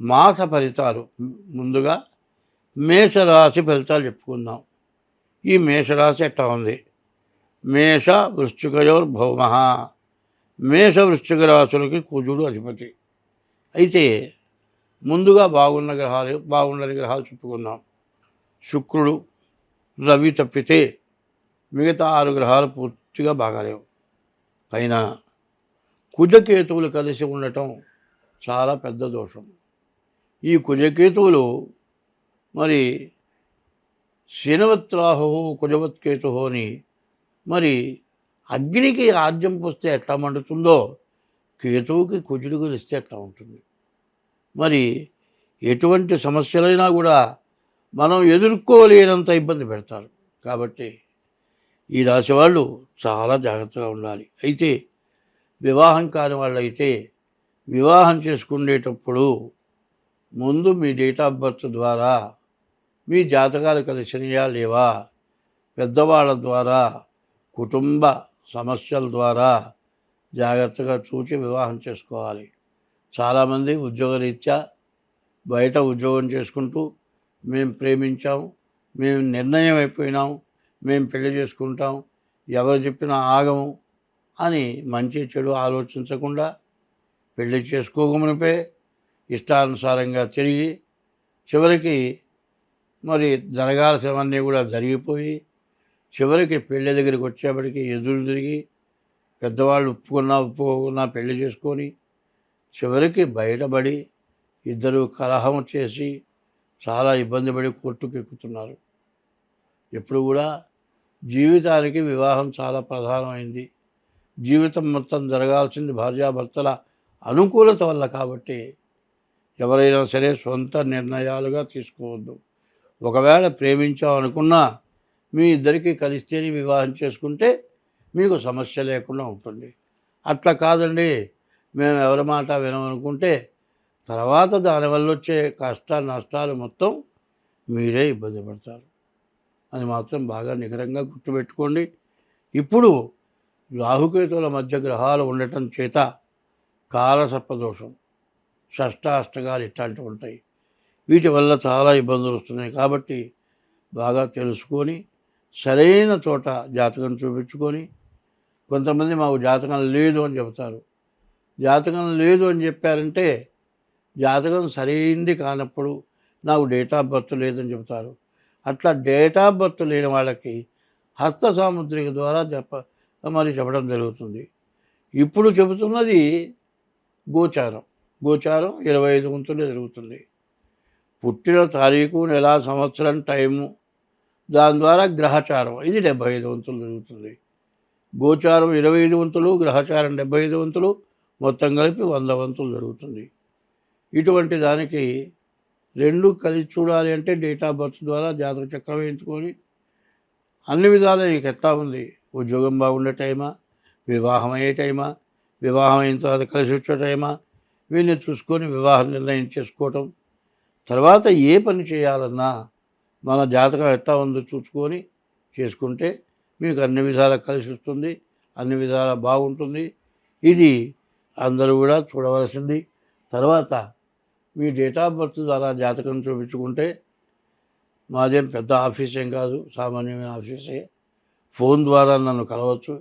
మాస ఫలితాలు. ముందుగా మేషరాశి ఫలితాలు చెప్పుకుందాం. ఈ మేషరాశి ఎట్లా ఉంది? మేష వృశ్చికయోర్ భౌమ మేష వృశ్చిక రాశులకి కుజుడు అధిపతి. అయితే ముందుగా బాగున్న గ్రహాలు బాగుండని గ్రహాలు చెప్పుకుందాం. శుక్రుడు రవి తప్పితే మిగతా ఆరు గ్రహాలు పూర్తిగా బాగాలేవు. పైన కుజకేతువులు కలిసి ఉండటం చాలా పెద్ద దోషం. ఈ కుజకేతువులు మరి శనివత్రాహు కుజవత్కేతు అని మరి అగ్నికి ఆద్యం పోస్తే ఎట్లా మండుతుందో కేతువుకి కుజుడు గెలిస్తే ఎట్లా ఉంటుంది? మరి ఎటువంటి సమస్యలైనా కూడా మనం ఎదుర్కోలేనంత ఇబ్బంది పెడతారు. కాబట్టి ఈ రాశి వాళ్ళు చాలా జాగ్రత్తగా ఉండాలి. అయితే వివాహం కాని వాళ్ళు అయితే వివాహం చేసుకునేటప్పుడు ముందు మీ డేట్ ఆఫ్ బర్త్ ద్వారా మీ జాతకాలు కలిసినయా లేవా? పెద్దవాళ్ళ ద్వారా కుటుంబ సమస్యల ద్వారా జాగ్రత్తగా చూచి వివాహం చేసుకోవాలి. చాలామంది ఉద్యోగరీత్యా బయట ఉద్యోగం చేసుకుంటూ మేము ప్రేమించాం మేము నిర్ణయం అయిపోయినాం మేము పెళ్ళి చేసుకుంటాం ఎవరు చెప్పినా ఆగము అని మంచి చెడు ఆలోచించకుండా పెళ్ళి చేసుకోకమునిపే ఇష్టానుసారంగా తిరిగి చివరికి మరి జరగాల్సినవన్నీ కూడా జరిగిపోయి చివరికి పెళ్ళి దగ్గరికి వచ్చేప్పటికి ఎదురు తిరిగి పెద్దవాళ్ళు ఒప్పుకున్నా ఒప్పుకోకున్నా పెళ్ళి చేసుకొని చివరికి బయటపడి ఇద్దరు కలహం చేసి చాలా ఇబ్బంది పడి కొట్టుకెక్కుతున్నారు ఎప్పుడు కూడా జీవితానికి వివాహం చాలా ప్రధానమైంది. జీవితం మొత్తం జరగాల్సింది భార్యాభర్తల అనుకూలత వల్ల కాబట్టి ఎవరైనా సరే సొంత నిర్ణయాలుగా తీసుకోవద్దు. ఒకవేళ ప్రేమించామనుకున్నా మీ ఇద్దరికీ కలిస్తేనే వివాహం చేసుకుంటే మీకు సమస్య లేకుండా ఉంటుంది. అట్లా కాదండి. మేము ఎవరి మాట వినమనుకుంటే తర్వాత దానివల్ల వచ్చే కష్ట నష్టాలు మొత్తం మీరే ఇబ్బంది పడతారు. అది మాత్రం బాగా నిఖరంగా గుర్తుపెట్టుకోండి. ఇప్పుడు రాహుకేతువుల మధ్య గ్రహాలు ఉండటం చేత కాలసర్పదోషం. షష్టాష్టకాలు ఇట్లాంటివి ఉంటాయి. వీటి వల్ల చాలా ఇబ్బందులు వస్తున్నాయి. కాబట్టి బాగా తెలుసుకొని సరైన చోట జాతకం చూపించుకొని కొంతమంది మాకు జాతకం లేదు అని చెబుతారు. జాతకం లేదు అని చెప్పారంటే జాతకం సరైంది కానప్పుడు నాకు డేట్ ఆఫ్ బర్త్ లేదని చెబుతారు. అట్లా డేట్ ఆఫ్ బర్త్ లేని వాళ్ళకి హస్త సాముద్రిక ద్వారా చెప్ప మరి చెప్పడం జరుగుతుంది. ఇప్పుడు చెబుతున్నది గోచారం. గోచారం ఇరవై ఐదు వంతులు జరుగుతుంది పుట్టిన తారీఖు నెల సంవత్సరం టైము దాని ద్వారా గ్రహచారం. ఇది డెబ్బై ఐదు వంతులు జరుగుతుంది గోచారం ఇరవై ఐదు వంతులు గ్రహచారం డెబ్బై ఐదు వంతులు మొత్తం కలిపి వంద వంతులు జరుగుతుంది. ఇటువంటి దానికి రెండు కలిసి చూడాలి అంటే డేట్ ఆఫ్ బర్త్ ద్వారా జాతక చక్రం వేయించుకొని అన్ని విధాలు నీకు ఎట్లా ఉంది? ఉద్యోగం బాగుండే టైమా? వివాహం అయ్యే టైమా? వివాహం అయిన తర్వాత కలిసి వచ్చే టైమా? వీళ్ళని చూసుకొని వివాహం నిర్ణయం చేసుకోవటం. తర్వాత ఏ పని చేయాలన్నా మన జాతకం ఎట్లా ఉందో చూసుకొని చేసుకుంటే మీకు అన్ని విధాలా కలిసి వస్తుంది అన్ని విధాలా బాగుంటుంది. ఇది అందరూ కూడా చూడవలసింది. తర్వాత మీ డేట్ ఆఫ్ బర్త్ ద్వారా జాతకం చూపించుకుంటే మాదేం పెద్ద ఆఫీస్ ఏం కాదు సామాన్యమైన ఆఫీసే. ఫోన్ ద్వారా నన్ను కలవచ్చు.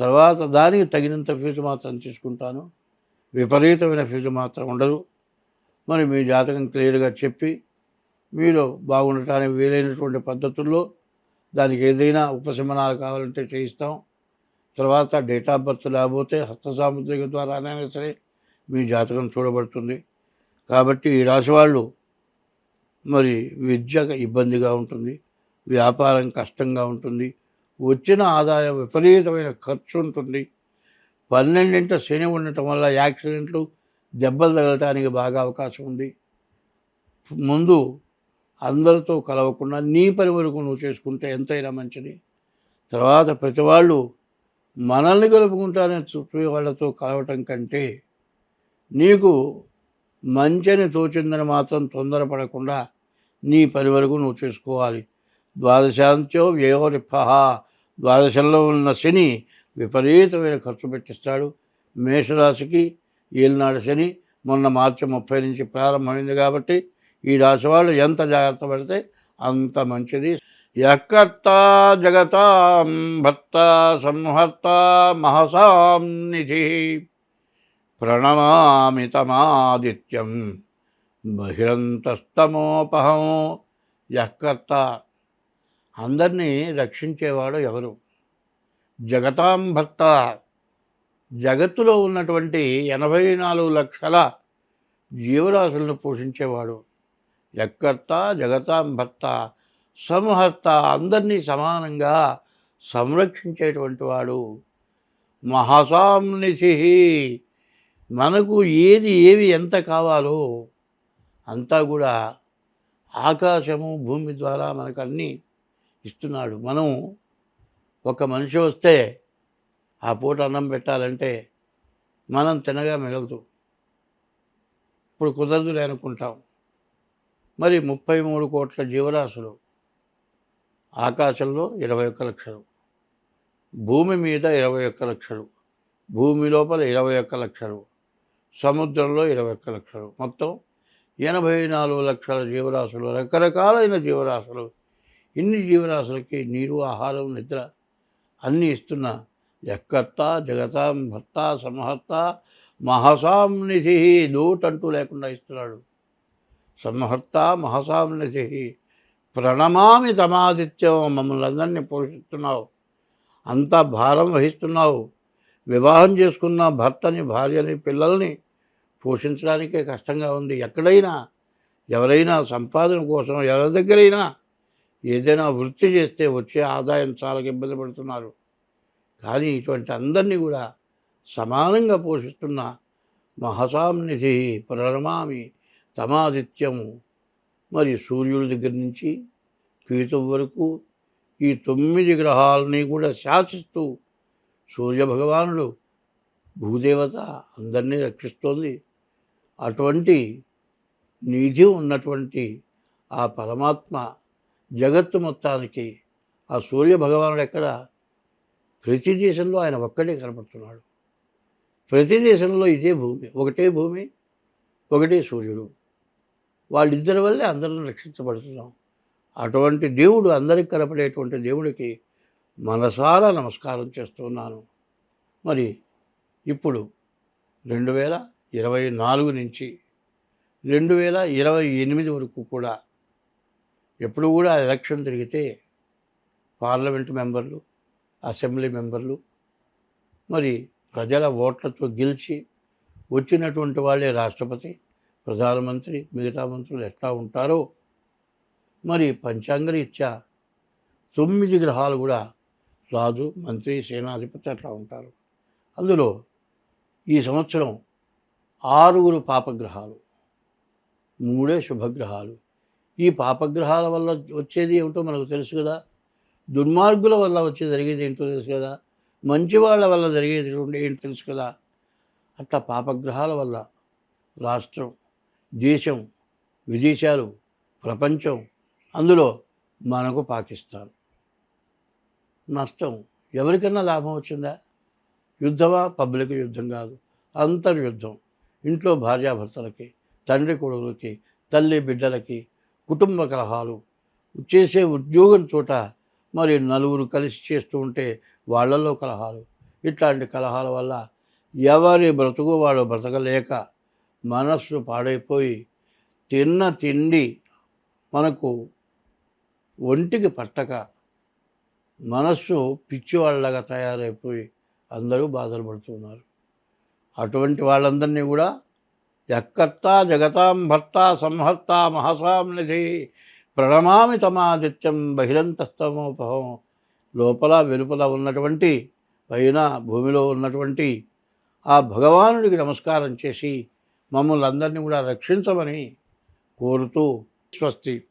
తర్వాత దానికి తగినంత ఫీజు మాత్రం తీసుకుంటాను. విపరీతమైన ఫీజు మాత్రం ఉండదు. మరి మీ జాతకం క్లియర్గా చెప్పి మీరు బాగుండటానికి వీలైనటువంటి పద్ధతుల్లో దానికి ఏదైనా ఉపశమనాలు కావాలంటే చేయిస్తాం. తర్వాత డేట్ ఆఫ్ బర్త్ లేకపోతే హస్త సాముద్రిక ద్వారానైనా సరే మీ జాతకం చూడబడుతుంది. కాబట్టి ఈ రాశి వాళ్ళు మరి విద్య ఇబ్బందిగా ఉంటుంది వ్యాపారం కష్టంగా ఉంటుంది వచ్చిన ఆదాయం విపరీతమైన ఖర్చు ఉంటుంది. పన్నెండింట శని ఉండటం వల్ల యాక్సిడెంట్లు దెబ్బలు తగలటానికి బాగా అవకాశం ఉంది. ముందు అందరితో కలవకుండా నీ పని వరకు నువ్వు చేసుకుంటే ఎంతైనా మంచిది. తర్వాత ప్రతి వాళ్ళు మనల్ని కలుపుకుంటారని చుట్టూ వాళ్ళతో కలవటం కంటే నీకు మంచిని తోచిందని మాత్రం తొందరపడకుండా నీ పని వరకు నువ్వు చేసుకోవాలి. ద్వాదశాంత్యో వ్యయోరిప ద్వాదశంలో ఉన్న శని విపరీతమైన ఖర్చు పెట్టిస్తాడు. మేషరాశికి ఏలినాడు శని మొన్న మార్చి ముప్పై నుంచి ప్రారంభమైంది కాబట్టి ఈ రాశి వాళ్ళు ఎంత జాగ్రత్త పడితే అంత మంచిది. యకర్త జగతాం భర్త సంహర్త మహసాం నిధి ప్రణమామితమాదిత్యం బహిరంతస్తమోపహం. యకర్త అందరినీ రక్షించేవాడు ఎవరు? జగతాం భర్త. జగత్తులో ఉన్నటువంటి ఎనభై నాలుగు లక్షల జీవరాశులను పోషించేవాడు. ఎక్కర్త జగతాంభర్త సంహర్త అందరినీ సమానంగా సంరక్షించేటువంటి వాడు. మహాసాంనిషి మనకు ఏది ఏవి ఎంత కావాలో అంతా కూడా ఆకాశము భూమి ద్వారా మనకు అన్నీ ఇస్తున్నాడు. మనం ఒక మనిషి వస్తే ఆ పూట అన్నం పెట్టాలంటే మనం తినగా మిగలదు. ఇప్పుడు కుదరదులే అనుకుంటాం. మరి ముప్పై మూడు కోట్ల జీవరాశులు ఆకాశంలో ఇరవై ఒక్క లక్షలు భూమి మీద ఇరవై ఒక్క లక్షలు భూమి లోపల ఇరవై ఒక్క లక్షలు సముద్రంలో ఇరవై ఒక్క లక్షలు. మొత్తం ఎనభై నాలుగు లక్షల జీవరాశులు రకరకాలైన జీవరాశులు. ఇన్ని జీవరాశులకి నీరు ఆహారం నిద్ర అన్నీ ఇస్తున్న. ఎక్కర్త జగతాం భర్త సంహర్త మహసాం నిధి లోటంటూ లేకుండా ఇస్తున్నాడు. సంహర్త మహసాం నిధి ప్రణమామి తమాదిత్యం మమ్మల్ని అందరినీ పోషిస్తున్నావు. అంత భారం వహిస్తున్నావు. వివాహం చేసుకున్న భర్తని భార్యని పిల్లల్ని పోషించడానికే కష్టంగా ఉంది. ఎక్కడైనా ఎవరైనా సంపాదన కోసం ఎవరి దగ్గరైనా ఏదైనా వృత్తి చేస్తే వచ్చే ఆదాయం చాలా ఇబ్బంది పడుతున్నారు. కానీ ఇటువంటి అందరినీ కూడా సమానంగా పోషిస్తున్న మహసాంనిధి ప్రణమామి తమాదిత్యము మరి సూర్యుడి దగ్గర నుంచి కీతం వరకు ఈ తొమ్మిది గ్రహాలని కూడా శాసిస్తూ సూర్యభగవానుడు భూదేవత అందరినీ రక్షిస్తోంది. అటువంటి నిధి ఉన్నటువంటి ఆ పరమాత్మ జగత్తు మొత్తానికి ఆ సూర్య భగవానుడు ఎక్కడ? ప్రతి దేశంలో ఆయన ఒక్కడే కనపడుతున్నాడు. ప్రతి దేశంలో ఇదే భూమి ఒకటే భూమి ఒకటే సూర్యుడు. వాళ్ళిద్దరి వల్లే అందరం రక్షించబడుతున్నాం. అటువంటి దేవుడు అందరికి కనపడేటువంటి దేవుడికి మనసారా నమస్కారం చేస్తున్నాను మరి ఇప్పుడు రెండు వేల ఇరవై నాలుగు నుంచి రెండు వేల ఇరవై ఎనిమిది వరకు కూడా ఎప్పుడు కూడా ఎలక్షన్ తిరిగితే పార్లమెంట్ మెంబర్లు అసెంబ్లీ మెంబర్లు మరి ప్రజల ఓట్లతో గెలిచి వచ్చినటువంటి వాళ్ళే రాష్ట్రపతి ప్రధానమంత్రి మిగతా మంత్రులు ఎట్లా ఉంటారో మరి పంచాంగరీత్యా తొమ్మిది గ్రహాలు కూడా రాజు మంత్రి సేనాధిపతి అట్లా ఉంటారు. అందులో ఈ సంవత్సరం ఆరుగురు పాపగ్రహాలు మూడే శుభగ్రహాలు ఈ పాపగ్రహాల వల్ల వచ్చేది ఏమిటో మనకు తెలుసు కదా. దుర్మార్గుల వల్ల వచ్చే జరిగేది ఏంటో తెలుసు కదా. మంచి వాళ్ళ వల్ల జరిగేది ఏంటో తెలుసు కదా. అట్లా పాపగ్రహాల వల్ల రాష్ట్రం దేశం విదేశాలు ప్రపంచం అందులో మనకు పాకిస్తాన్. నష్టం ఎవరికన్నా లాభం వచ్చిందా? యుద్ధమా? పబ్లిక్ యుద్ధం కాదు. అంతర్యుద్ధం. ఇంట్లో భార్యాభర్తలకి తండ్రి కొడుకులకి తల్లి బిడ్డలకి కుటుంబ కలహాలు చేసే ఉద్యోగం చోట మరి నలుగురు కలిసి చేస్తూ ఉంటే వాళ్ళల్లో కలహాలు. ఇట్లాంటి కలహాల వల్ల ఎవరి బ్రతుకు వాడు బ్రతకలేక మనస్సు పాడైపోయి తిన్న తిండి మనకు ఒంటికి పట్టక మనస్సు పిచ్చివాళ్ళగా తయారైపోయి అందరూ బాధలు పడుతున్నారు. అటువంటి వాళ్ళందరినీ కూడా ఎక్కర్త జగతాం భర్త సంహర్త మహసాం నిధి. ప్రణమామి తమాదిత్యం బహిరంతస్తమోపహం. లోపల వెలుపల ఉన్నటువంటి పైన భూమిలో ఉన్నటువంటి ఆ భగవానుడికి నమస్కారం చేసి మమ్మల్ని అందరినీ కూడా రక్షించమని కోరుతూ స్వస్తి.